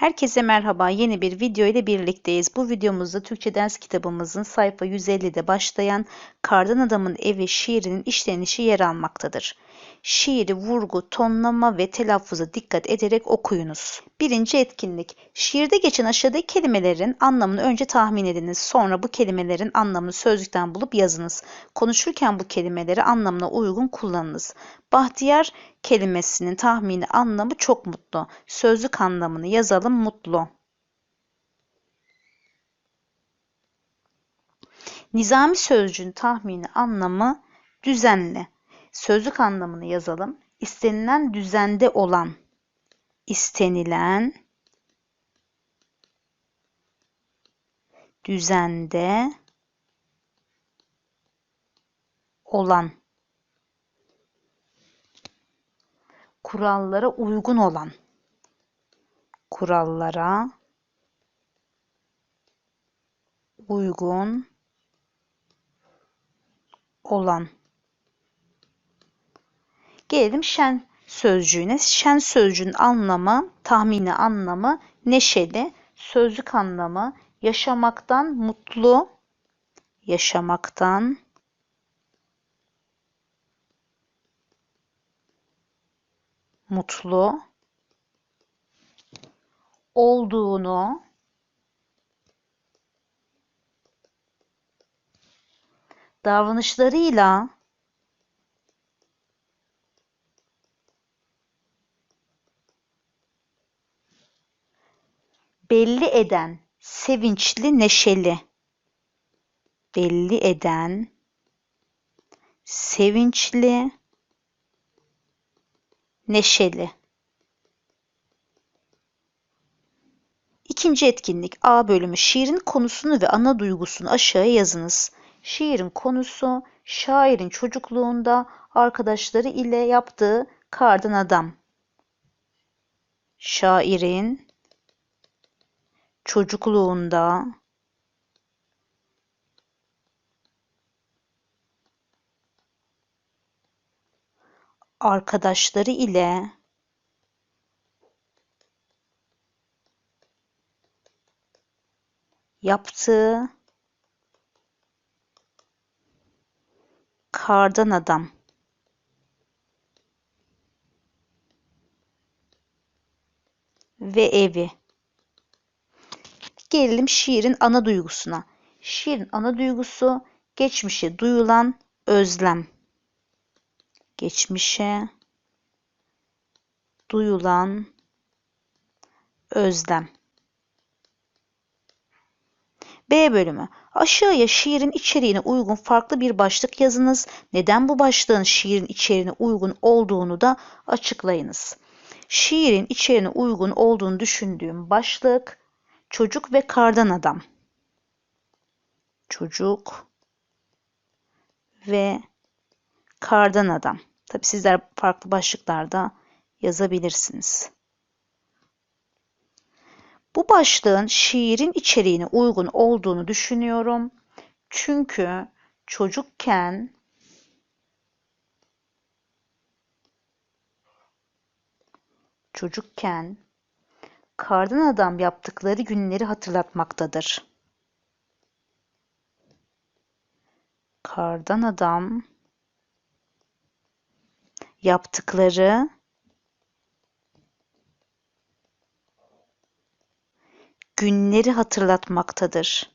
Herkese merhaba. Yeni bir video ile birlikteyiz. Bu videomuzda Türkçe ders kitabımızın sayfa 150'de başlayan Kardan Adamın Evi şiirinin işlenişi yer almaktadır. Şiiri vurgu, tonlama ve telaffuza dikkat ederek okuyunuz. Birinci etkinlik. Şiirde geçen aşağıdaki kelimelerin anlamını önce tahmin ediniz. Sonra bu kelimelerin anlamını sözlükten bulup yazınız. Konuşurken bu kelimeleri anlamına uygun kullanınız. Bahtiyar kelimesinin tahmini anlamı çok mutlu. Sözlük anlamını yazalım mutlu. Nizami sözcüğün tahmini anlamı düzenli. Sözlük anlamını yazalım. İstenilen düzende olan. istenilen düzende olan kurallara uygun olan kurallara uygun olan Gelelim şen sözcüğüne. Şen sözcüğün anlamı, tahmini anlamı neşeli, sözlük anlamı yaşamaktan mutlu, yaşamaktan mutlu olduğunu davranışlarıyla belli eden sevinçli neşeli belli eden sevinçli neşeli İkinci etkinlik A bölümü şiirin konusunu ve ana duygusunu aşağıya yazınız. Şiirin konusu şairin çocukluğunda arkadaşları ile yaptığı kardan adam. Şairin çocukluğunda arkadaşları ile yaptığı kardan adam ve evi Gelelim şiirin ana duygusuna. Şiirin ana duygusu geçmişe duyulan özlem. Geçmişe duyulan özlem. B bölümü. Aşağıya şiirin içeriğine uygun farklı bir başlık yazınız. Neden bu başlığın şiirin içeriğine uygun olduğunu da açıklayınız. Şiirin içeriğine uygun olduğunu düşündüğüm başlık Çocuk ve kardan adam. Çocuk ve kardan adam. Tabi sizler farklı başlıklarda yazabilirsiniz. Bu başlığın şiirin içeriğine uygun olduğunu düşünüyorum. Çünkü çocukken çocukken kardan adam yaptıkları günleri hatırlatmaktadır. Kardan adam yaptıkları günleri hatırlatmaktadır.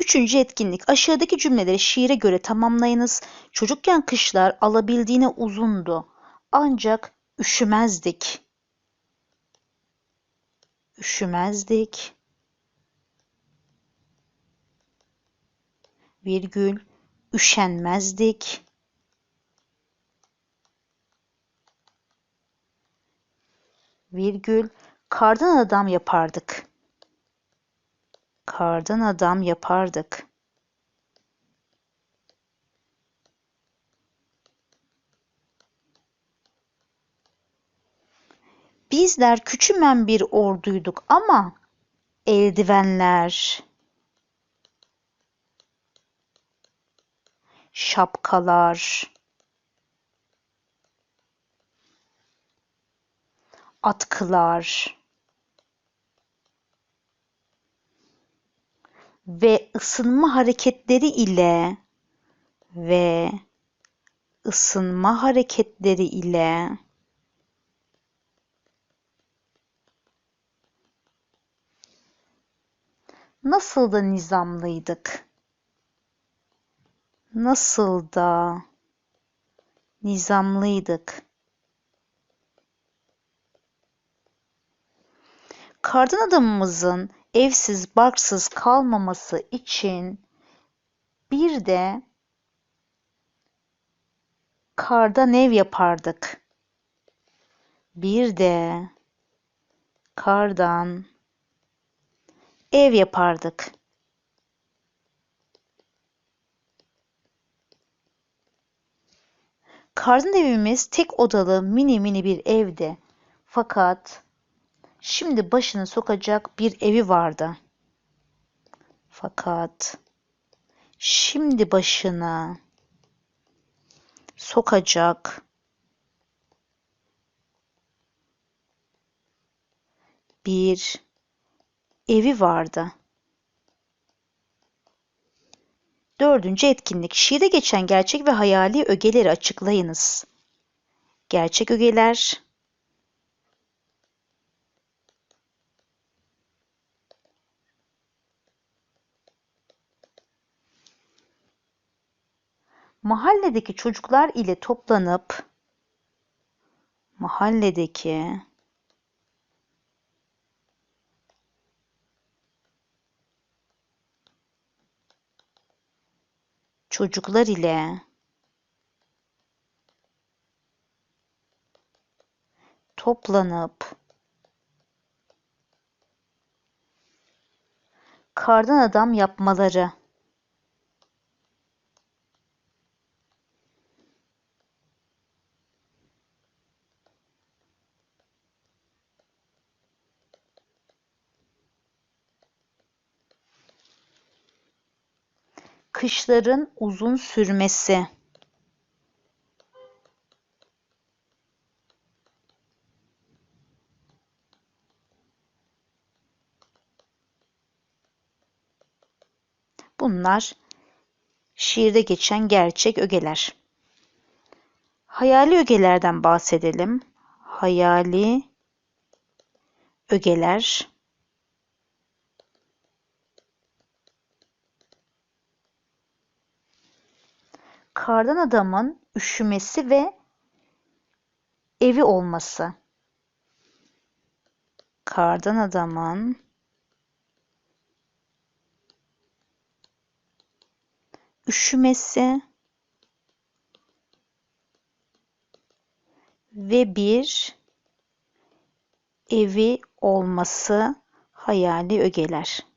Üçüncü etkinlik. Aşağıdaki cümleleri şiire göre tamamlayınız. Çocukken kışlar alabildiğine uzundu. Ancak üşümezdik. Üşümezdik. Virgül. Üşenmezdik. Virgül. Kardan adam yapardık kardan adam yapardık. Bizler küçümen bir orduyduk ama eldivenler, şapkalar, atkılar ve ısınma hareketleri ile ve ısınma hareketleri ile nasıl da nizamlıydık. Nasıl da nizamlıydık. Kardan adamımızın evsiz barksız kalmaması için bir de kardan ev yapardık. Bir de kardan ev yapardık. Kardan evimiz tek odalı mini mini bir evdi. Fakat şimdi başını sokacak bir evi vardı. Fakat şimdi başına sokacak bir evi vardı. Dördüncü etkinlik. Şiirde geçen gerçek ve hayali ögeleri açıklayınız. Gerçek ögeler, mahalledeki çocuklar ile toplanıp mahalledeki çocuklar ile. Toplanıp kardan adam yapmaları kışların uzun sürmesi Bunlar şiirde geçen gerçek ögeler. Hayali ögelerden bahsedelim. Hayali ögeler kardan adamın üşümesi ve evi olması. Kardan adamın üşümesi ve bir evi olması hayali ögeler.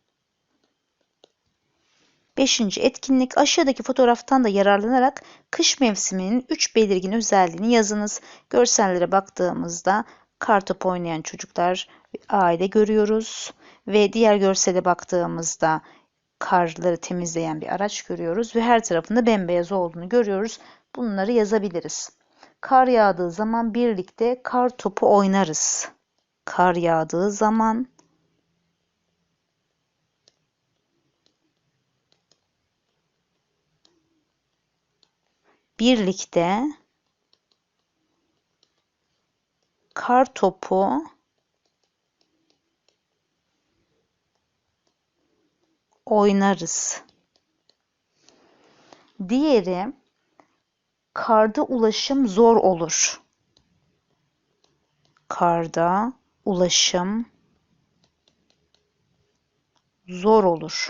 Beşinci etkinlik aşağıdaki fotoğraftan da yararlanarak kış mevsiminin üç belirgin özelliğini yazınız. Görsellere baktığımızda kartop oynayan çocuklar aile görüyoruz ve diğer görsele baktığımızda karları temizleyen bir araç görüyoruz ve her tarafında bembeyaz olduğunu görüyoruz. Bunları yazabiliriz. Kar yağdığı zaman birlikte kar topu oynarız. Kar yağdığı zaman birlikte kar topu oynarız. Diğeri karda ulaşım zor olur. Karda ulaşım zor olur.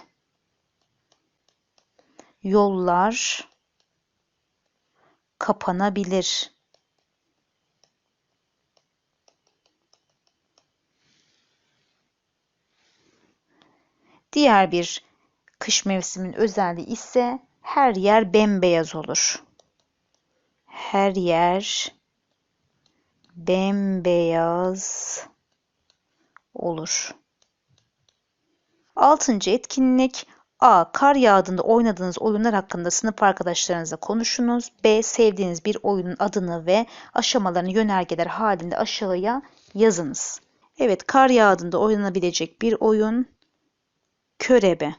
Yollar kapanabilir. Diğer bir kış mevsimin özelliği ise her yer bembeyaz olur. Her yer bembeyaz olur. Altıncı etkinlik A. Kar yağdığında oynadığınız oyunlar hakkında sınıf arkadaşlarınızla konuşunuz. B. Sevdiğiniz bir oyunun adını ve aşamalarını yönergeler halinde aşağıya yazınız. Evet, kar yağdığında oynanabilecek bir oyun körebe.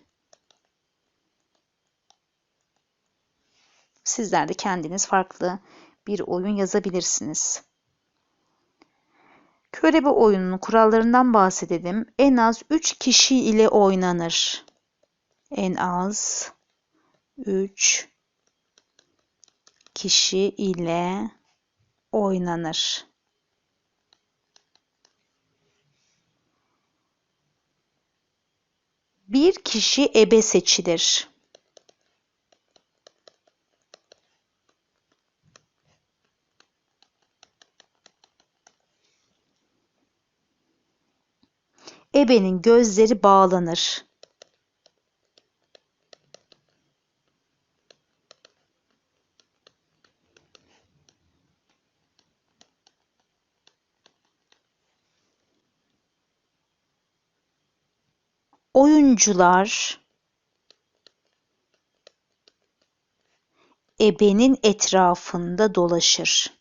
Sizler de kendiniz farklı bir oyun yazabilirsiniz. Körebe oyununun kurallarından bahsedelim. En az 3 kişi ile oynanır. En az 3 kişi ile oynanır. Bir kişi ebe seçilir. Ebenin gözleri bağlanır. Oyuncular ebenin etrafında dolaşır.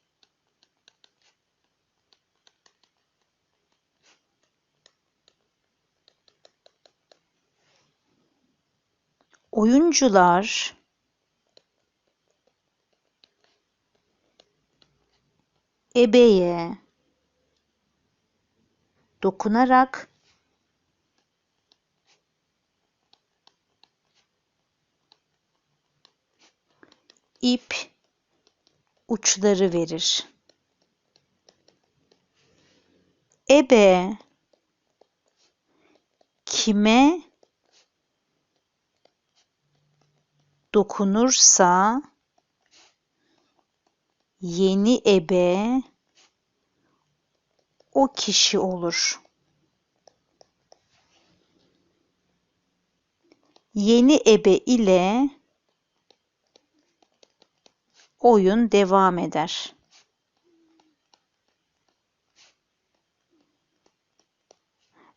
Oyuncular ebeye dokunarak ip uçları verir. Ebe kime dokunursa yeni ebe o kişi olur. Yeni ebe ile oyun devam eder.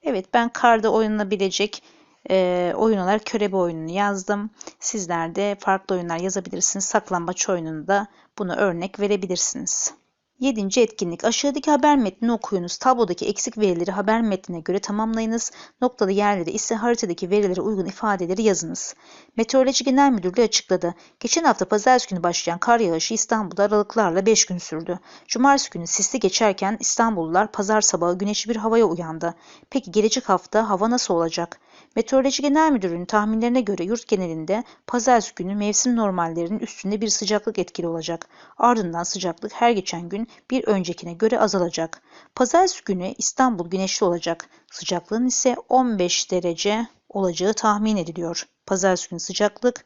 Evet ben karda oynanabilecek e, oyun olarak körebe oyununu yazdım. Sizler de farklı oyunlar yazabilirsiniz. Saklambaç oyununda bunu örnek verebilirsiniz. Yedinci etkinlik. Aşağıdaki haber metnini okuyunuz. Tablodaki eksik verileri haber metnine göre tamamlayınız. Noktalı yerleri ise haritadaki verilere uygun ifadeleri yazınız. Meteoroloji Genel Müdürlüğü açıkladı. Geçen hafta pazartesi günü başlayan kar yağışı İstanbul'da aralıklarla 5 gün sürdü. Cumartesi günü sisli geçerken İstanbullular pazar sabahı güneşli bir havaya uyandı. Peki gelecek hafta hava nasıl olacak? Meteoroloji Genel Müdürlüğü'nün tahminlerine göre yurt genelinde pazartesi günü mevsim normallerinin üstünde bir sıcaklık etkili olacak. Ardından sıcaklık her geçen gün bir öncekine göre azalacak. Pazartesi günü İstanbul güneşli olacak. Sıcaklığın ise 15 derece olacağı tahmin ediliyor. Pazartesi günü sıcaklık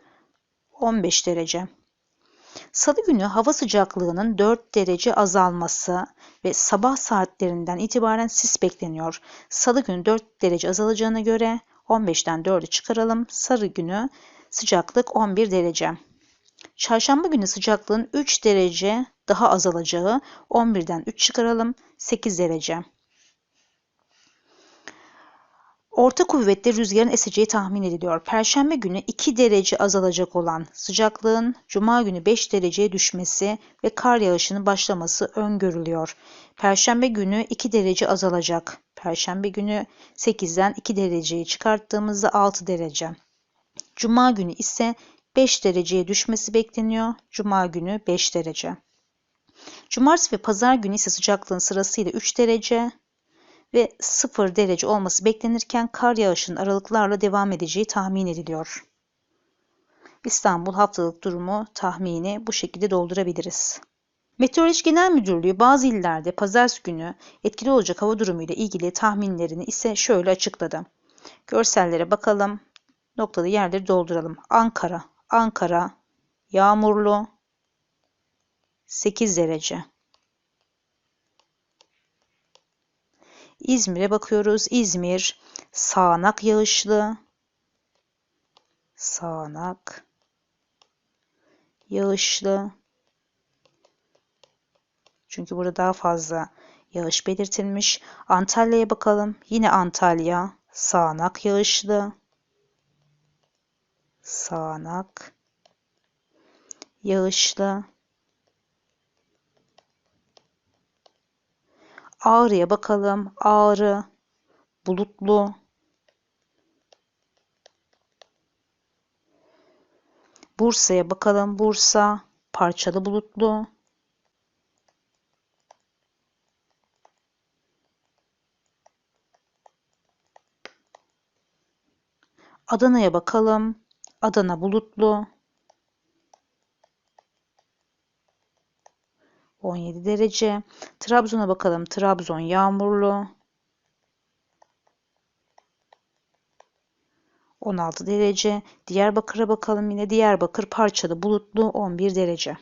15 derece. Salı günü hava sıcaklığının 4 derece azalması ve sabah saatlerinden itibaren sis bekleniyor. Salı günü 4 derece azalacağına göre 15'ten 4'ü çıkaralım. Sarı günü sıcaklık 11 derece. Çarşamba günü sıcaklığın 3 derece daha azalacağı 11'den 3 çıkaralım 8 derece. Orta kuvvetli rüzgarın eseceği tahmin ediliyor. Perşembe günü 2 derece azalacak olan sıcaklığın cuma günü 5 dereceye düşmesi ve kar yağışının başlaması öngörülüyor. Perşembe günü 2 derece azalacak. Perşembe günü 8'den 2 dereceyi çıkarttığımızda 6 derece. Cuma günü ise 5 dereceye düşmesi bekleniyor. Cuma günü 5 derece. Cumartesi ve pazar günü ise sıcaklığın sırasıyla 3 derece ve 0 derece olması beklenirken kar yağışının aralıklarla devam edeceği tahmin ediliyor. İstanbul haftalık durumu tahmini bu şekilde doldurabiliriz. Meteoroloji Genel Müdürlüğü bazı illerde pazartesi günü etkili olacak hava durumu ile ilgili tahminlerini ise şöyle açıkladı. Görsellere bakalım. Noktalı yerleri dolduralım. Ankara, Ankara, yağmurlu, 8 derece. İzmir'e bakıyoruz. İzmir, sağanak yağışlı, sağanak, yağışlı, çünkü burada daha fazla yağış belirtilmiş. Antalya'ya bakalım. Yine Antalya sağanak yağışlı. sağanak, yağışlı. Ağrı'ya bakalım. Ağrı, bulutlu. Bursa'ya bakalım. Bursa, parçalı bulutlu. Adana'ya bakalım. Adana bulutlu. 17 derece. Trabzon'a bakalım. Trabzon yağmurlu. 16 derece. Diyarbakır'a bakalım yine. Diyarbakır parçalı bulutlu 11 derece.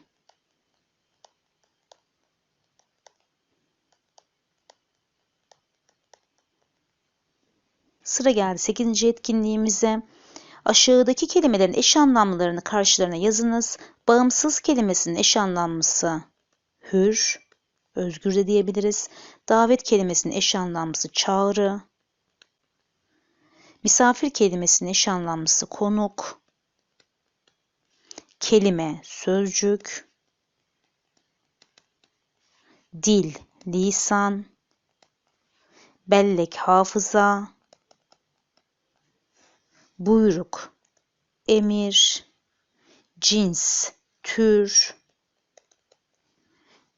Sıra geldi 8. etkinliğimize. Aşağıdaki kelimelerin eş anlamlılarını karşılarına yazınız. Bağımsız kelimesinin eş anlamlısı hür, özgür de diyebiliriz. Davet kelimesinin eş anlamlısı çağrı. Misafir kelimesinin eş anlamlısı konuk. Kelime, sözcük. Dil, lisan. Bellek, hafıza buyruk, emir, cins, tür,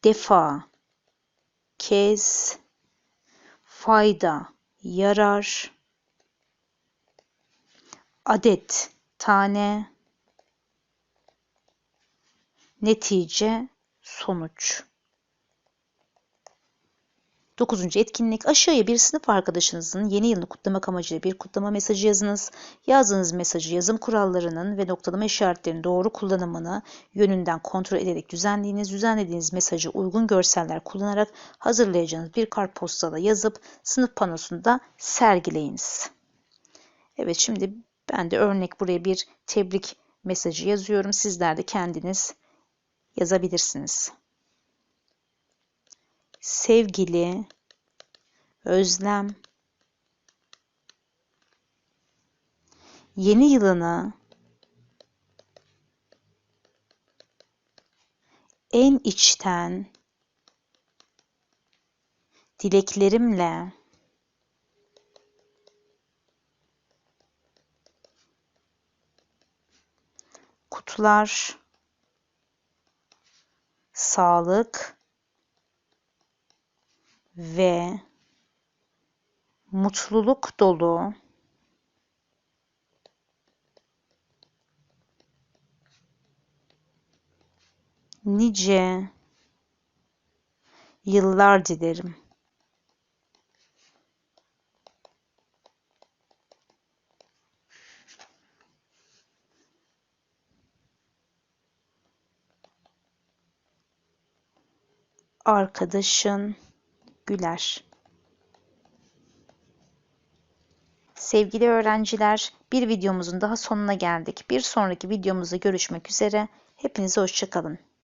defa, kez, fayda, yarar, adet, tane, netice, sonuç. Dokuzuncu etkinlik aşağıya bir sınıf arkadaşınızın yeni yılını kutlamak amacıyla bir kutlama mesajı yazınız. Yazdığınız mesajı yazım kurallarının ve noktalama işaretlerinin doğru kullanımını yönünden kontrol ederek düzenleyiniz. Düzenlediğiniz mesajı uygun görseller kullanarak hazırlayacağınız bir kartpostada yazıp sınıf panosunda sergileyiniz. Evet şimdi ben de örnek buraya bir tebrik mesajı yazıyorum. Sizler de kendiniz yazabilirsiniz sevgili, özlem, yeni yılını en içten dileklerimle kutlar, sağlık, ve mutluluk dolu nice yıllar dilerim. Arkadaşın güler. Sevgili öğrenciler, bir videomuzun daha sonuna geldik. Bir sonraki videomuzda görüşmek üzere. Hepinize hoşçakalın.